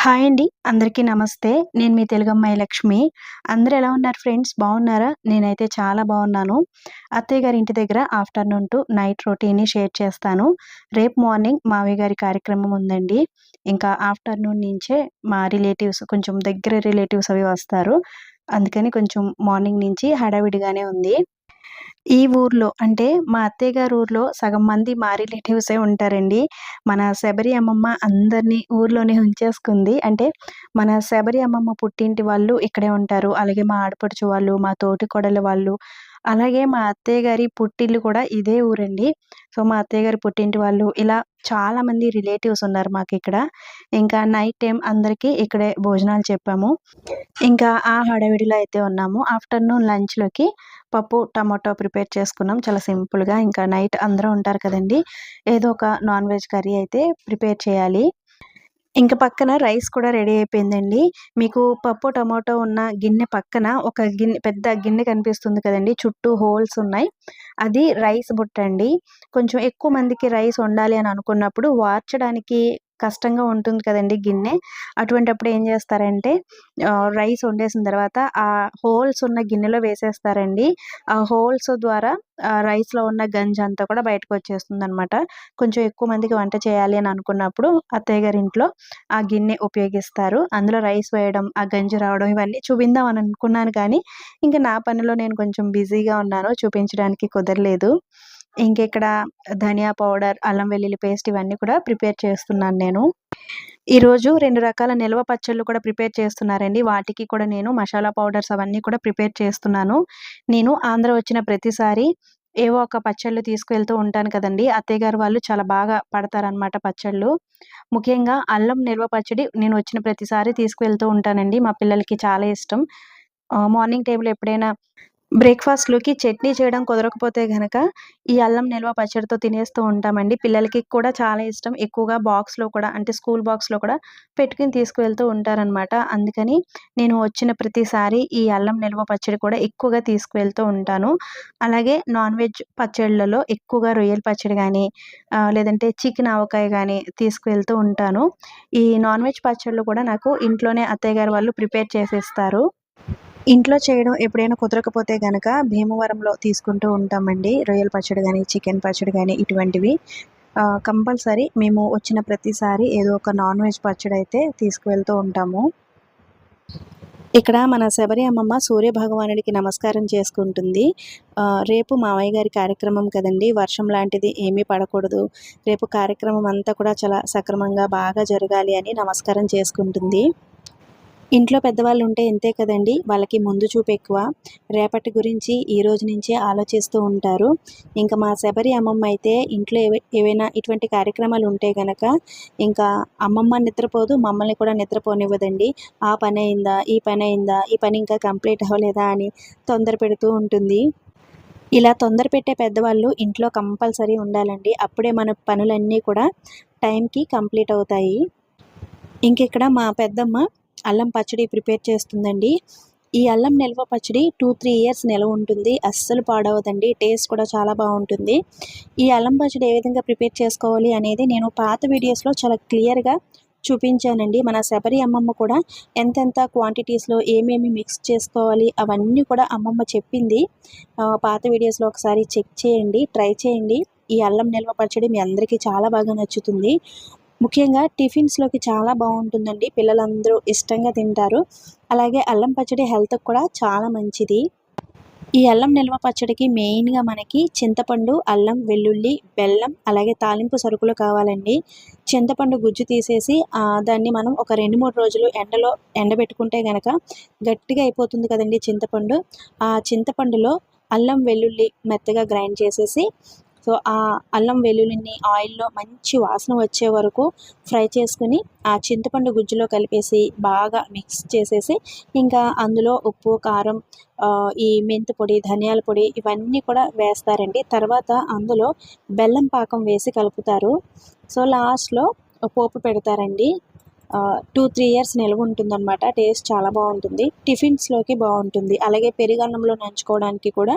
Hi అండి. అందరికీ నమస్తే. నేను మీ తెలుగమ్మాయి లక్ష్మి. అందరు ఎలా ఉన్నారు ఫ్రెండ్స్? బాగున్నారా? నేనైతే చాలా బాగున్నాను. అత్తయ్య గారి ఇంటి దగ్గర ఆఫ్టర్నూన్ టు నైట్ రొటీన్ని షేర్ చేస్తాను. రేపు మార్నింగ్ మావి గారి కార్యక్రమం ఉందండి. ఇంకా ఆఫ్టర్నూన్ నుంచే మా రిలేటివ్స్ కొంచెం దగ్గర రిలేటివ్స్ అవి వస్తారు. అందుకని కొంచెం మార్నింగ్ నుంచి హడావిడిగానే ఉంది. ఈ ఊర్లో అంటే మా అత్తయ్య గారి ఊర్లో సగం మంది మా రిలేటివ్సే ఉంటారండి. మన శబరి అమ్మమ్మ అందరినీ ఊర్లోనే ఉంచేసుకుంది. అంటే మన శబరి అమ్మమ్మ పుట్టింటి వాళ్ళు ఇక్కడే ఉంటారు. అలాగే మా ఆడపడుచు వాళ్ళు మా తోటి కొడల వాళ్ళు అలాగే మా అత్తయ్య గారి పుట్టిల్లు కూడా ఇదే ఊరండి. సో మా అత్తయ్య గారి పుట్టింటి వాళ్ళు ఇలా చాలా మంది రిలేటివ్స్ ఉన్నారు మాకు ఇక్కడ. ఇంకా నైట్ టైం అందరికీ ఇక్కడే భోజనాలు చెప్పాము. ఇంకా ఆ హడావిడిలో అయితే ఉన్నాము. ఆఫ్టర్నూన్ లంచ్లోకి పప్పు టమాటో ప్రిపేర్ చేసుకున్నాం. చాలా సింపుల్గా ఇంకా నైట్ అందరూ ఉంటారు కదండి. ఏదో ఒక నాన్ వెజ్ కర్రీ అయితే ప్రిపేర్ చేయాలి. ఇంక పక్కన రైస్ కూడా రెడీ అయిపోయిందండి. మీకు పప్పు టమాటో ఉన్న గిన్నె పక్కన ఒక గిన్నె పెద్ద గిన్నె కనిపిస్తుంది కదండి. చుట్టూ హోల్స్ ఉన్నాయి. అది రైస్ బుట్ట అండి కొంచెం ఎక్కువ మందికి రైస్ వండాలి అని అనుకున్నప్పుడు వార్చడానికి కష్టంగా ఉంటుంది కదండి గిన్నె. అటువంటప్పుడు ఏం చేస్తారంటే రైస్ వండేసిన తర్వాత ఆ హోల్స్ ఉన్న గిన్నెలో వేసేస్తారండి. ఆ హోల్స్ ద్వారా రైస్లో ఉన్న గంజి అంతా కూడా బయటకు వచ్చేస్తుంది అనమాట కొంచెం ఎక్కువ మందికి వంట చేయాలి అని అనుకున్నప్పుడు అత్తయ్య గారి ఇంట్లో ఆ గిన్నె ఉపయోగిస్తారు. అందులో రైస్ వేయడం ఆ గంజి రావడం ఇవన్నీ చూపిందాం అని అనుకున్నాను కానీ ఇంకా నా పనిలో నేను కొంచెం బిజీగా ఉన్నాను. చూపించడానికి కుదరలేదు. ఇంకెక్కడ ధనియా పౌడర్ అల్లం వెల్లుల్లి పేస్ట్ ఇవన్నీ కూడా ప్రిపేర్ చేస్తున్నాను నేను. ఈరోజు రెండు రకాల నిల్వ పచ్చళ్ళు కూడా ప్రిపేర్ చేస్తున్నారండి. వాటికి కూడా నేను మసాలా పౌడర్స్ అవన్నీ కూడా ప్రిపేర్ చేస్తున్నాను. నేను ఆంధ్ర వచ్చిన ప్రతిసారి ఏవో ఒక పచ్చళ్ళు తీసుకువెళ్తూ ఉంటాను కదండి. అత్తయ్య గారు వాళ్ళు చాలా బాగా పడతారనమాట పచ్చళ్ళు. ముఖ్యంగా అల్లం నిల్వ పచ్చడి నేను వచ్చిన ప్రతిసారి తీసుకువెళ్తూ ఉంటానండి. మా పిల్లలకి చాలా ఇష్టం. మార్నింగ్ టైంలో ఎప్పుడైనా బ్రేక్ఫాస్ట్లోకి చట్నీ చేయడం కుదరకపోతే గనక ఈ అల్లం నిల్వ పచ్చడితో తినేస్తూ ఉంటామండి. పిల్లలకి కూడా చాలా ఇష్టం. ఎక్కువగా బాక్స్లో కూడా అంటే స్కూల్ బాక్స్లో కూడా పెట్టుకుని తీసుకువెళ్తూ ఉంటారనమాట అందుకని నేను వచ్చిన ప్రతిసారి ఈ అల్లం నిల్వ పచ్చడి కూడా ఎక్కువగా తీసుకువెళ్తూ ఉంటాను. అలాగే నాన్ వెజ్ పచ్చళ్ళలో ఎక్కువగా రొయ్యల పచ్చడి కానీ లేదంటే చికెన్ ఆవకాయ కానీ తీసుకువెళ్తూ ఉంటాను. ఈ నాన్ వెజ్ పచ్చళ్ళు కూడా నాకు ఇంట్లోనే అత్తయ్య గారు వాళ్ళు ప్రిపేర్ చేసేస్తారు. ఇంట్లో చేయడం ఎప్పుడైనా కుదరకపోతే కనుక భీమవరంలో తీసుకుంటూ ఉంటామండి. రొయ్యల పచ్చడి కానీ చికెన్ పచ్చడి కానీ ఇటువంటివి. కంపల్సరీ మేము వచ్చిన ప్రతిసారి ఏదో ఒక నాన్ వెజ్ పచ్చడి అయితే తీసుకువెళ్తూ ఉంటాము. ఇక్కడ మన శబరి అమ్మమ్మ సూర్య భగవానుడికి నమస్కారం చేసుకుంటుంది. రేపు మావయ్య గారి కార్యక్రమం కదండి. వర్షం లాంటిది ఏమీ పడకూడదు. రేపు కార్యక్రమం అంతా కూడా చాలా సక్రమంగా బాగా జరగాలి అని నమస్కారం చేసుకుంటుంది. ఇంట్లో పెద్దవాళ్ళు ఉంటే ఎంతే కదండి. వాళ్ళకి ముందు చూపు ఎక్కువ. రేపటి గురించి ఈ రోజు నుంచే ఆలోచిస్తూ ఉంటారు. ఇంకా మా శబరి అమ్మమ్మ అయితే ఇంట్లో ఏవైనా ఇటువంటి కార్యక్రమాలు ఉంటే గనక ఇంకా అమ్మమ్మ నిద్రపోదు మమ్మల్ని కూడా నిద్రపోనివ్వదండి. ఆ పని అయిందా ఈ పని అయిందా ఈ పని ఇంకా కంప్లీట్ అవ్వలేదా అని తొందర పెడుతూ ఉంటుంది. ఇలా తొందర పెట్టే పెద్దవాళ్ళు ఇంట్లో కంపల్సరీ ఉండాలండి. అప్పుడే మన పనులన్నీ కూడా టైంకి కంప్లీట్ అవుతాయి. ఇంకెక్కడ మా పెద్దమ్మ అల్లం పచ్చడి ప్రిపేర్ చేస్తుందండి. ఈ అల్లం నిల్వ పచ్చడి టూ త్రీ ఇయర్స్ నిల్వ ఉంటుంది. అస్సలు పాడవదండి. టేస్ట్ కూడా చాలా బాగుంటుంది. ఈ అల్లం పచ్చడి ఏ విధంగా ప్రిపేర్ చేసుకోవాలి అనేది నేను పాత వీడియోస్లో చాలా క్లియర్గా చూపించానండి. మన శబరి అమ్మమ్మ కూడా ఎంతెంత క్వాంటిటీస్లో ఏమేమి మిక్స్ చేసుకోవాలి అవన్నీ కూడా అమ్మమ్మ చెప్పింది. పాత వీడియోస్లో ఒకసారి చెక్ చేయండి ట్రై చేయండి. ఈ అల్లం నిల్వ పచ్చడి మీ అందరికీ చాలా బాగా నచ్చుతుంది. ముఖ్యంగా టిఫిన్స్లోకి చాలా బాగుంటుందండి. పిల్లలందరూ ఇష్టంగా తింటారు. అలాగే అల్లం పచ్చడి హెల్త్కి కూడా చాలా మంచిది. ఈ అల్లం నిల్వ పచ్చడికి మెయిన్గా మనకి చింతపండు అల్లం వెల్లుల్లి బెల్లం అలాగే తాలింపు సరుకులు కావాలండి. చింతపండు గుజ్జు తీసేసి దాన్ని మనం ఒక రెండు మూడు రోజులు ఎండలో ఎండబెట్టుకుంటే కనుక గట్టిగా అయిపోతుంది కదండి చింతపండు. ఆ చింతపండులో అల్లం వెల్లుల్లి మెత్తగా గ్రైండ్ చేసేసి సో ఆ అల్లం వెల్లుల్లిని ఆయిల్లో మంచి వాసన వచ్చే వరకు ఫ్రై చేసుకుని ఆ చింతపండు గుజ్జులో కలిపేసి బాగా మిక్స్ చేసేసి ఇంకా అందులో ఉప్పు కారం ఈ మెంతి పొడి ధనియాల పొడి ఇవన్నీ కూడా వేస్తారండి. తర్వాత అందులో బెల్లం పాకం వేసి కలుపుతారు. సో లాస్ట్లో పోపు పెడతారండి. టూ త్రీ ఇయర్స్ నిల్వ ఉంటుందన్నమాట. టేస్ట్ చాలా బాగుంటుంది. టిఫిన్స్లోకి బాగుంటుంది. అలాగే పెరుగన్నంలో నంచుకోవడానికి కూడా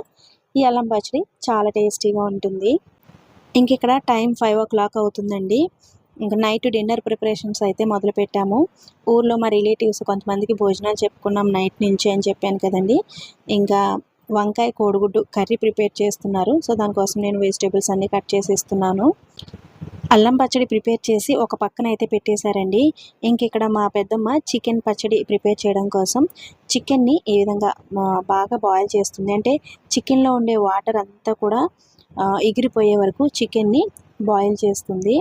ఈ అల్లం పచ్చడి చాలా టేస్టీగా ఉంటుంది. ఇంక ఇక్కడ టైం ఫైవ్ ఓ క్లాక్ అవుతుందండి. ఇంకా నైట్ డిన్నర్ ప్రిపరేషన్స్ అయితే మొదలు పెట్టాము. ఊర్లో మా రిలేటివ్స్ కొంతమందికి భోజనాలు చెప్పుకున్నాం నైట్ నుంచి అని చెప్పాను కదండి. ఇంకా వంకాయ కోడిగుడ్డు కర్రీ ప్రిపేర్ చేస్తున్నారు. సో దానికోసం నేను వెజిటేబుల్స్ అన్నీ కట్ చేసి ఇస్తున్నాను అల్లం పచ్చడి ప్రిపేర్ చేసి ఒక పక్కన అయితే పెట్టేశారండి. ఇంక ఇక్కడ మా పెద్దమ్మ చికెన్ పచ్చడి ప్రిపేర్ చేయడం కోసం చికెన్ని ఈ విధంగా బాగా బాయిల్ చేస్తుంది. అంటే చికెన్లో ఉండే వాటర్ అంతా కూడా ఎగిరిపోయే వరకు చికెన్ని బాయిల్ చేస్తుంది.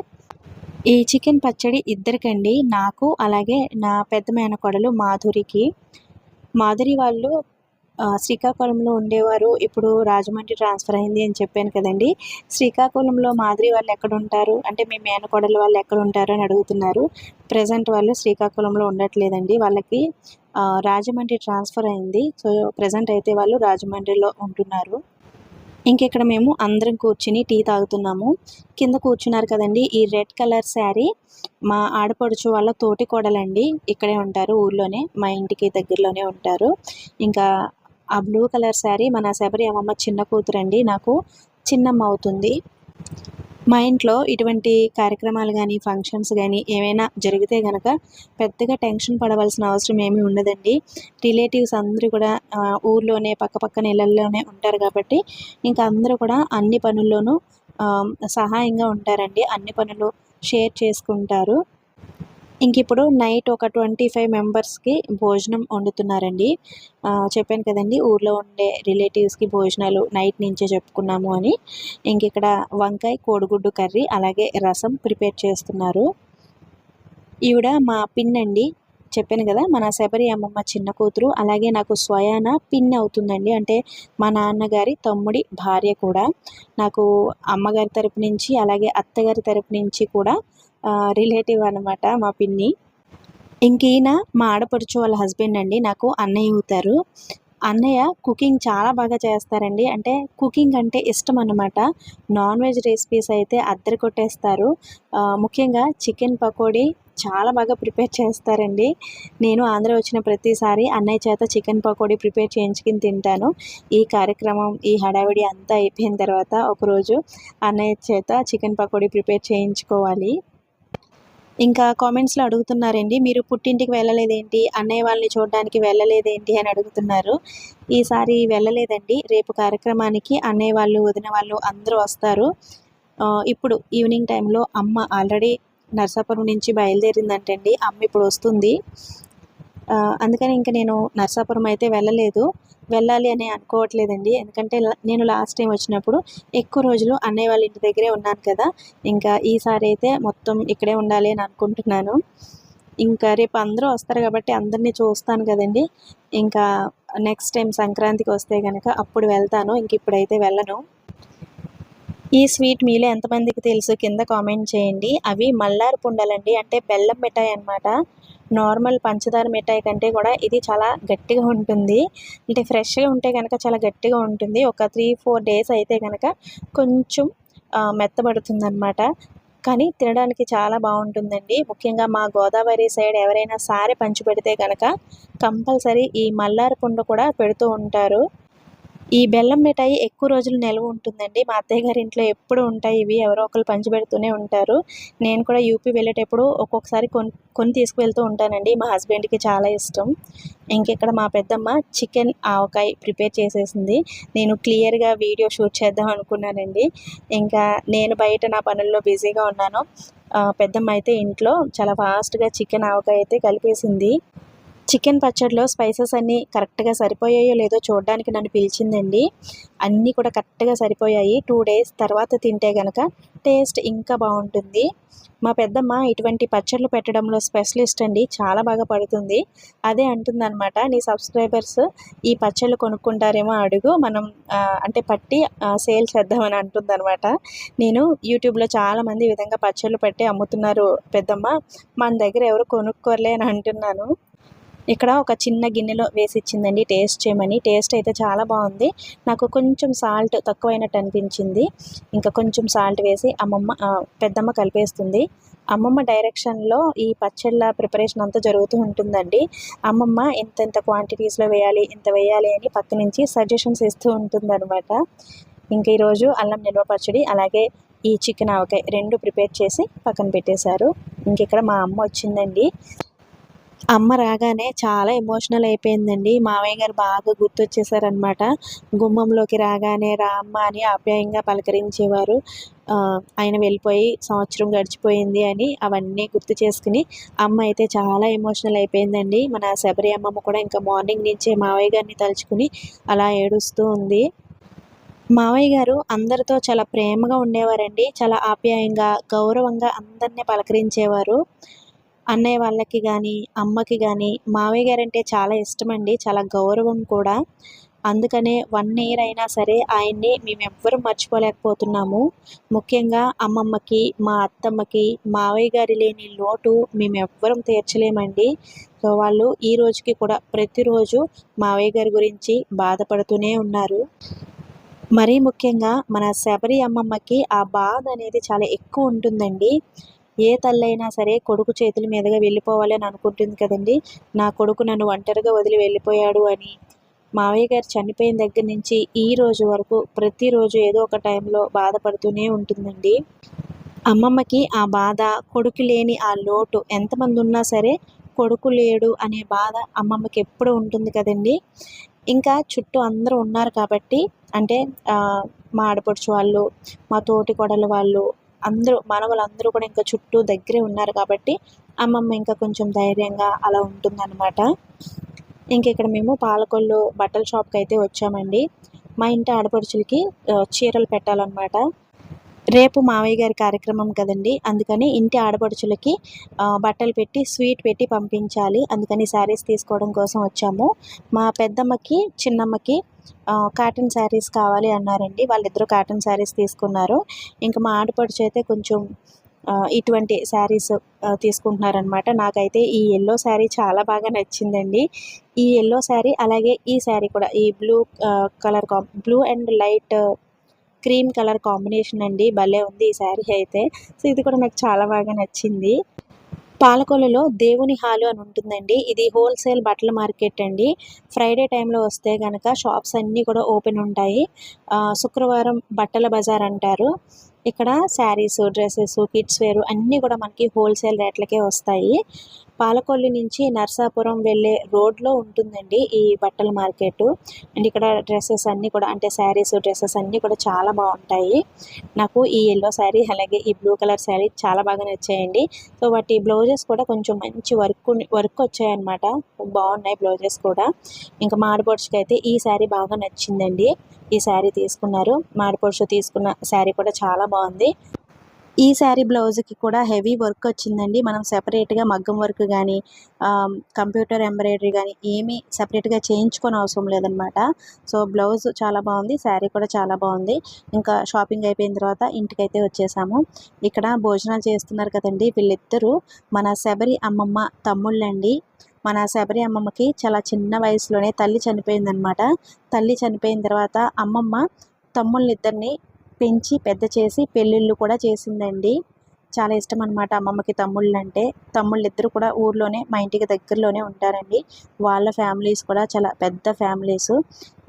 ఈ చికెన్ పచ్చడి ఇద్దరికండి. నాకు అలాగే నా పెద్ద మేనకోడలు మాధురికి మాధురి వాళ్ళు శ్రీకాకుళంలో ఉండేవారు. ఇప్పుడు రాజమండ్రి ట్రాన్స్ఫర్ అయింది అని చెప్పాను కదండి. శ్రీకాకుళంలో మాదిరి వాళ్ళు ఎక్కడ ఉంటారు అంటే మీ మేనకోడలు వాళ్ళు ఎక్కడ ఉంటారు అని అడుగుతున్నారు. ప్రజెంట్ వాళ్ళు శ్రీకాకుళంలో ఉండట్లేదండి. వాళ్ళకి రాజమండ్రి ట్రాన్స్ఫర్ అయింది. సో ప్రజెంట్ అయితే వాళ్ళు రాజమండ్రిలో ఉంటున్నారు. ఇంకెక్కడ మేము అందరం కూర్చుని టీ తాగుతున్నాము. కింద కూర్చున్నారు కదండి ఈ రెడ్ కలర్ శారీ. మా ఆడపడుచు వాళ్ళ తోటి కోడలండి. ఇక్కడే ఉంటారు ఊర్లోనే మా ఇంటికి దగ్గరలోనే ఉంటారు. ఇంకా ఆ బ్లూ కలర్ శారీ మన శబరి అమ్మమ్మ చిన్న కూతురండి. నాకు చిన్నమ్మ అవుతుంది. మా ఇంట్లో ఇటువంటి కార్యక్రమాలు కానీ ఫంక్షన్స్ కానీ ఏమైనా జరిగితే కనుక పెద్దగా టెన్షన్ పడవలసిన అవసరం ఏమీ ఉండదండి. రిలేటివ్స్ అందరూ కూడా ఊర్లోనే పక్క ఇళ్ళల్లోనే ఉంటారు కాబట్టి ఇంకా అందరూ కూడా అన్ని పనుల్లోనూ సహాయంగా ఉంటారండి. అన్ని పనులు షేర్ చేసుకుంటారు. ఇంక ఇప్పుడు నైట్ ఒక ట్వంటీ ఫైవ్ మెంబర్స్కి భోజనం వండుతున్నారండి. చెప్పాను కదండి ఊర్లో ఉండే రిలేటివ్స్కి భోజనాలు నైట్ నుంచే చెప్పుకున్నాము అని. ఇంక ఇక్కడ వంకాయ కోడిగుడ్డు కర్రీ అలాగే రసం ప్రిపేర్ చేస్తున్నారు. ఈవిడ మా పిన్ అండి. చెప్పాను కదా మన శబరి అమ్మమ్మ చిన్న కూతురు అలాగే నాకు స్వయాన పిన్ అవుతుందండి. అంటే మా నాన్నగారి తమ్ముడి భార్య కూడా. నాకు అమ్మగారి తరపు నుంచి అలాగే అత్తగారి తరపు నుంచి కూడా రిలేటివ్ అనమాట మా పిన్ని. ఇంక ఈయన మా ఆడపడుచు వాళ్ళ హస్బెండ్ అండి నాకు అన్నయ్య అవుతారు అన్నయ్య కుకింగ్ చాలా బాగా చేస్తారండి. అంటే కుకింగ్ అంటే ఇష్టం అనమాట నాన్ వెజ్ రెసిపీస్ అయితే అద్దరు కొట్టేస్తారు. ముఖ్యంగా చికెన్ పకోడీ చాలా బాగా ప్రిపేర్ చేస్తారండి. నేను ఆంధ్ర వచ్చిన ప్రతిసారి అన్నయ్య చేత చికెన్ పకోడీ ప్రిపేర్ చేయించుకుని తింటాను. ఈ కార్యక్రమం ఈ హడావిడి అంతా అయిపోయిన తర్వాత ఒకరోజు అన్నయ్య చేత చికెన్ పకోడీ ప్రిపేర్ చేయించుకోవాలి. ఇంకా కామెంట్స్లో అడుగుతున్నారండి మీరు పుట్టింటికి వెళ్ళలేదేంటి? అన్నయ్య వాళ్ళని చూడడానికి వెళ్ళలేదేంటి అని అడుగుతున్నారు. ఈసారి వెళ్ళలేదండి రేపు కార్యక్రమానికి అన్నయ్య వాళ్ళు వదిన వాళ్ళు అందరూ వస్తారు. ఇప్పుడు ఈవినింగ్ టైంలో అమ్మ ఆల్రెడీ నర్సాపురం నుంచి బయలుదేరిందంటండి అమ్మ ఇప్పుడు వస్తుంది. అందుకని ఇంకా నేను నర్సాపురం అయితే వెళ్ళలేదు. వెళ్ళాలి అని అనుకోవట్లేదండి. ఎందుకంటే నేను లాస్ట్ టైం వచ్చినప్పుడు ఎక్కువ రోజులు అన్నయ్య వాళ్ళ ఇంటి దగ్గరే ఉన్నాను కదా. ఇంకా ఈసారి అయితే మొత్తం ఇక్కడే ఉండాలి అని అనుకుంటున్నాను. ఇంకా రేపు అందరూ వస్తారు కాబట్టి అందరినీ చూస్తాను కదండి. ఇంకా నెక్స్ట్ టైం సంక్రాంతికి వస్తే కనుక అప్పుడు వెళ్తాను. ఇంక ఇప్పుడైతే వెళ్ళను. ఈ స్వీట్ మీలో ఎంతమందికి తెలుసు? కింద కామెంట్ చేయండి. అవి మల్లారు పుండలండి. అంటే బెల్లం మిఠాయి అన్నమాట. నార్మల్ పంచదార మిఠాయి కంటే కూడా ఇది చాలా గట్టిగా ఉంటుంది. అంటే ఫ్రెష్గా ఉంటే కనుక చాలా గట్టిగా ఉంటుంది. ఒక త్రీ ఫోర్ డేస్ అయితే కనుక కొంచెం మెత్తబడుతుంది అనమాట కానీ తినడానికి చాలా బాగుంటుందండి. ముఖ్యంగా మా గోదావరి సైడ్ ఎవరైనా సారే పంచి పెడితే కనుక కంపల్సరీ ఈ మల్లార పుండ కూడా పెడుతూ ఉంటారు. ఈ బెల్లం మిఠాయి ఎక్కువ రోజులు నిల్వ ఉంటుందండి. మా అత్తయ్య గారి ఇంట్లో ఎప్పుడు ఉంటాయి ఇవి ఎవరో ఒకరు పంచిపెడుతూనే ఉంటారు. నేను కూడా యూపీ వెళ్ళేటప్పుడు ఒక్కొక్కసారి కొని కొని తీసుకువెళ్తూ ఉంటానండి. మా హస్బెండ్కి చాలా ఇష్టం. ఇంకెక్కడ మా పెద్దమ్మ చికెన్ ఆవకాయ ప్రిపేర్ చేసేసింది. నేను క్లియర్గా వీడియో షూట్ చేద్దాం అనుకున్నానండి. ఇంకా నేను బయట నా పనుల్లో బిజీగా ఉన్నాను. పెద్దమ్మ అయితే ఇంట్లో చాలా ఫాస్ట్గా చికెన్ ఆవకాయ అయితే కలిపేసింది. చికెన్ పచ్చడిలో స్పైసెస్ అన్నీ కరెక్ట్గా సరిపోయాయో లేదో చూడడానికి నన్ను పిలిచిందండి. అన్నీ కూడా కరెక్ట్గా సరిపోయాయి. టూ డేస్ తర్వాత తింటే కనుక టేస్ట్ ఇంకా బాగుంటుంది. మా పెద్దమ్మ ఇటువంటి పచ్చళ్ళు పెట్టడంలో స్పెషలిస్ట్ అండి. చాలా బాగా పడుతుంది. అదే అంటుందన్నమాట నీ సబ్స్క్రైబర్స్ ఈ పచ్చళ్ళు కొనుక్కుంటారేమో అడుగు. మనం అంటే పట్టి సేల్ చేద్దామని అంటుందన్నమాట. నేను యూట్యూబ్లో చాలామంది ఈ విధంగా పచ్చళ్ళు పెట్టి అమ్ముతున్నారు పెద్దమ్మ. మన దగ్గర ఎవరు కొనుక్కోరలే అని అంటున్నాను. ఇక్కడ ఒక చిన్న గిన్నెలో వేసి ఇచ్చిందండి టేస్ట్ చేయమని. టేస్ట్ అయితే చాలా బాగుంది. నాకు కొంచెం సాల్ట్ తక్కువైనట్టు అనిపించింది. ఇంకా కొంచెం సాల్ట్ వేసి అమ్మమ్మ పెద్దమ్మ కలిపేస్తుంది. అమ్మమ్మ డైరెక్షన్లో ఈ పచ్చళ్ళ ప్రిపరేషన్ అంతా జరుగుతూ ఉంటుందండి. అమ్మమ్మ ఎంత ఎంత క్వాంటిటీస్లో వేయాలి ఎంత వేయాలి అని పక్క నుంచి సజెషన్స్ ఇస్తూ ఉంటుందన్నమాట. ఇంక ఈరోజు అల్లం నిల్వ పచ్చడి అలాగే ఈ చికెన్ ఆవకాయ రెండు ప్రిపేర్ చేసి పక్కన పెట్టేశారు. ఇంక ఇక్కడ మా అమ్మ వచ్చిందండి. అమ్మ రాగానే చాలా ఎమోషనల్ అయిపోయిందండి. మామయ్య గారు బాగా గుర్తొచ్చేసారనమాట గుమ్మంలోకి రాగానే రా అమ్మ అని ఆప్యాయంగా పలకరించేవారు. ఆయన వెళ్ళిపోయి సంవత్సరం గడిచిపోయింది అని అవన్నీ గుర్తు చేసుకుని అమ్మ అయితే చాలా ఎమోషనల్ అయిపోయిందండి. మన శబరి అమ్మమ్మ కూడా ఇంకా మార్నింగ్ నుంచే మావయ్య గారిని తలుచుకుని అలా ఏడుస్తూ ఉంది. మావయ్య గారు అందరితో చాలా ప్రేమగా ఉండేవారండి. చాలా ఆప్యాయంగా గౌరవంగా అందరినీ పలకరించేవారు. అన్నయ్య వాళ్ళకి కానీ అమ్మకి కానీ మావయ్య గారు అంటే చాలా ఇష్టమండి చాలా గౌరవం కూడా. అందుకనే వన్ ఇయర్ అయినా సరే ఆయన్ని మేము మర్చిపోలేకపోతున్నాము. ముఖ్యంగా అమ్మమ్మకి మా అత్తమ్మకి మావయ్య గారి లేని లోటు మేము ఎవ్వరం తీర్చలేమండి. సో వాళ్ళు ఈ రోజుకి కూడా ప్రతిరోజు మావయ్య గారి గురించి బాధపడుతూనే ఉన్నారు. మరీ ముఖ్యంగా మన శబరి అమ్మమ్మకి ఆ బాధ అనేది చాలా ఎక్కువ ఉంటుందండి. ఏ తల్లైనా సరే కొడుకు చేతుల మీదుగా వెళ్ళిపోవాలి అని అనుకుంటుంది కదండి. నా కొడుకు నన్ను ఒంటరిగా వదిలి వెళ్ళిపోయాడు అని. మావయ్య గారు చనిపోయిన దగ్గర నుంచి ఈ రోజు వరకు ప్రతిరోజు ఏదో ఒక టైంలో బాధపడుతూనే ఉంటుందండి. అమ్మమ్మకి ఆ బాధ కొడుకు లేని ఆ లోటు ఎంతమంది ఉన్నా సరే కొడుకు లేడు అనే బాధ అమ్మమ్మకి ఎప్పుడు ఉంటుంది కదండి. ఇంకా చుట్టూ అందరూ ఉన్నారు కాబట్టి అంటే మా ఆడపడుచు వాళ్ళు మా తోటి కొడలు వాళ్ళు అందరూ మనవలు అందరూ కూడా ఇంకా చుట్టూ దగ్గరే ఉన్నారు కాబట్టి అమ్మమ్మ ఇంకా కొంచెం ధైర్యంగా అలా ఉంటుందన్నమాట. ఇంక ఇక్కడ మేము పాలకొల్లు బట్టల షాప్కి అయితే వచ్చామండి. మా ఇంటి ఆడపడుచులకి చీరలు పెట్టాలన్నమాట. రేపు మావయ్య గారి కార్యక్రమం కదండి అందుకని ఇంటి ఆడపడుచులకి బట్టలు పెట్టి స్వీట్ పెట్టి పంపించాలి. అందుకని శారీస్ తీసుకోవడం కోసం వచ్చాము. మా పెద్దమ్మకి చిన్నమ్మకి కాటన్ శారీస్ కావాలి అన్నారండి. వాళ్ళిద్దరూ కాటన్ శారీస్ తీసుకున్నారు. ఇంకా మా ఆడపడుచు అయితే కొంచెం ఇటువంటి శారీస్ తీసుకుంటున్నారనమాట నాకైతే ఈ ఎల్లో శారీ చాలా బాగా నచ్చిందండి. ఈ ఎల్లో శారీ అలాగే ఈ శారీ కూడా ఈ blue colour com blue and light cream colour combination అండి. భలే ఉంది ఈ శారీ అయితే. సో ఇది కూడా నాకు చాలా బాగా నచ్చింది. పాలకొలలో దేవుని హాలు అని ఉంటుందండి. ఇది హోల్సేల్ బట్టల మార్కెట్ అండి. ఫ్రైడే టైంలో వస్తే కనుక షాప్స్ అన్నీ కూడా ఓపెన్ ఉంటాయి. ఆ, శుక్రవారం బట్టల బజార్ అంటారు. ఇక్కడ శారీస్ డ్రెస్సెస్ కిడ్స్ వేర్ అన్నీ కూడా మనకి హోల్సేల్ రేట్లకే వస్తాయి. పాలకొల్లి నుంచి నర్సాపురం వెళ్ళే రోడ్లో ఉంటుందండి ఈ బట్టల మార్కెట్. అండ్ ఇక్కడ డ్రెస్సెస్ అన్నీ కూడా అంటే శారీస్ డ్రెస్సెస్ అన్నీ కూడా చాలా బాగుంటాయి. నాకు ఈ ఎల్లో శారీ అలాగే ఈ బ్లూ కలర్ శారీ చాలా బాగా నచ్చాయండి. సో వాటి బ్లౌజెస్ కూడా కొంచెం మంచి వర్క్ వర్క్ వచ్చాయన్నమాట. బాగున్నాయి బ్లౌజెస్ కూడా. ఇంకా మాడపడుచుకి అయితే ఈ శారీ బాగా నచ్చిందండి. ఈ శారీ తీసుకున్నారు. మాడపడుచు తీసుకున్న శారీ కూడా చాలా బాగుంది. ఈ శారీ బ్లౌజ్కి కూడా హెవీ వర్క్ వచ్చిందండి. మనం సెపరేట్గా మగ్గం వర్క్ కానీ కంప్యూటర్ ఎంబ్రాయిడరీ కానీ ఏమీ సెపరేట్గా చేయించుకొని అవసరం లేదనమాట. సో బ్లౌజ్ చాలా బాగుంది. శారీ కూడా చాలా బాగుంది. ఇంకా షాపింగ్ అయిపోయిన తర్వాత ఇంటికైతే వచ్చేసాము. ఇక్కడ భోజనాలు చేస్తున్నారు కదండి వీళ్ళిద్దరూ. మన శబరి అమ్మమ్మ తమ్ముళ్ళండి. మన శబరి అమ్మమ్మకి చాలా చిన్న వయసులోనే తల్లి చనిపోయిందనమాట. తల్లి చనిపోయిన తర్వాత అమ్మమ్మ తమ్ముళ్ళిద్దరిని పెంచి పెద్ద చేసి పెళ్ళిళ్ళు కూడా చేసిందండి. చాలా ఇష్టం అనమాట అమ్మమ్మకి తమ్ముళ్ళు అంటే తమ్ముళ్ళు ఇద్దరు కూడా ఊర్లోనే మా ఇంటికి దగ్గరలోనే ఉంటారండి. వాళ్ళ ఫ్యామిలీస్ కూడా చాలా పెద్ద ఫ్యామిలీస్.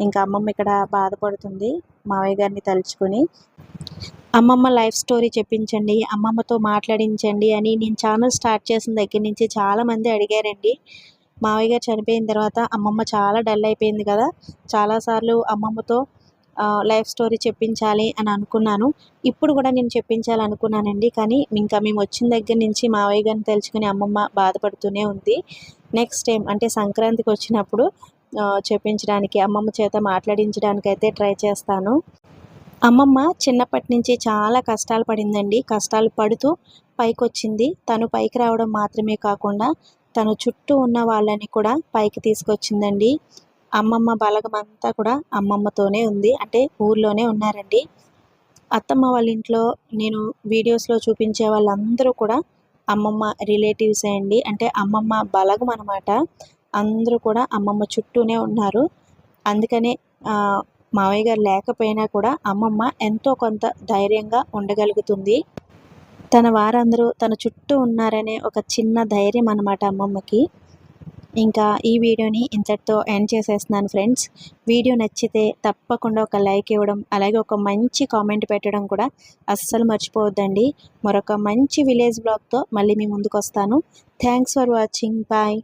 ఇంకా అమ్మమ్మ ఇక్కడ బాధపడుతుంది మావయ్య గారిని తలుచుకొని. అమ్మమ్మ లైఫ్ స్టోరీ చెప్పించండి అమ్మమ్మతో మాట్లాడించండి అని నేను ఛానల్ స్టార్ట్ చేసిన దగ్గర నుంచి చాలామంది అడిగారండి. మావయ్య గారు చనిపోయిన తర్వాత అమ్మమ్మ చాలా డల్ అయిపోయింది కదా. చాలాసార్లు అమ్మమ్మతో లైఫ్ స్టోరీ చెప్పించాలి అని అనుకున్నాను. ఇప్పుడు కూడా నేను చెప్పించాలనుకున్నానండి. కానీ ఇంకా మేము వచ్చిన దగ్గర నుంచి మావయ్య గారిని తెలుసుకుని అమ్మమ్మ బాధపడుతూనే ఉంది. నెక్స్ట్ టైం అంటే సంక్రాంతికి వచ్చినప్పుడు చెప్పించడానికి అమ్మమ్మ చేత మాట్లాడించడానికి అయితే ట్రై చేస్తాను. అమ్మమ్మ చిన్నప్పటి నుంచి చాలా కష్టాలు పడిందండి. కష్టాలు పడుతూ పైకి వచ్చింది తను పైకి రావడం మాత్రమే కాకుండా తన చుట్టూ ఉన్న వాళ్ళని కూడా పైకి తీసుకొచ్చిందండి. అమ్మమ్మ బలగం అంతా కూడా అమ్మమ్మతోనే ఉంది. అంటే ఊర్లోనే ఉన్నారండి. అత్తమ్మ వాళ్ళ ఇంట్లో నేను వీడియోస్లో చూపించే వాళ్ళందరూ కూడా అమ్మమ్మ రిలేటివ్సే అండి. అంటే అమ్మమ్మ బలగం అనమాట అందరూ కూడా అమ్మమ్మ చుట్టూనే ఉన్నారు. అందుకనే మావయ్య గారు లేకపోయినా కూడా అమ్మమ్మ ఎంతో కొంత ధైర్యంగా ఉండగలుగుతుంది. తన వారందరూ తన చుట్టూ ఉన్నారనే ఒక చిన్న ధైర్యం అనమాట అమ్మమ్మకి. ఇంకా ఈ వీడియోని ఇంతటితో ఎండ్ చేసేస్తున్నాను ఫ్రెండ్స్. వీడియో నచ్చితే తప్పకుండా ఒక లైక్ ఇవ్వడం అలాగే ఒక మంచి కామెంట్ పెట్టడం కూడా అస్సలు మర్చిపోవద్దండి. మరొక మంచి విలేజ్ బ్లాగ్తో మళ్ళీ మీ ముందుకు వస్తాను థ్యాంక్స్ ఫర్ వాచింగ్ బాయ్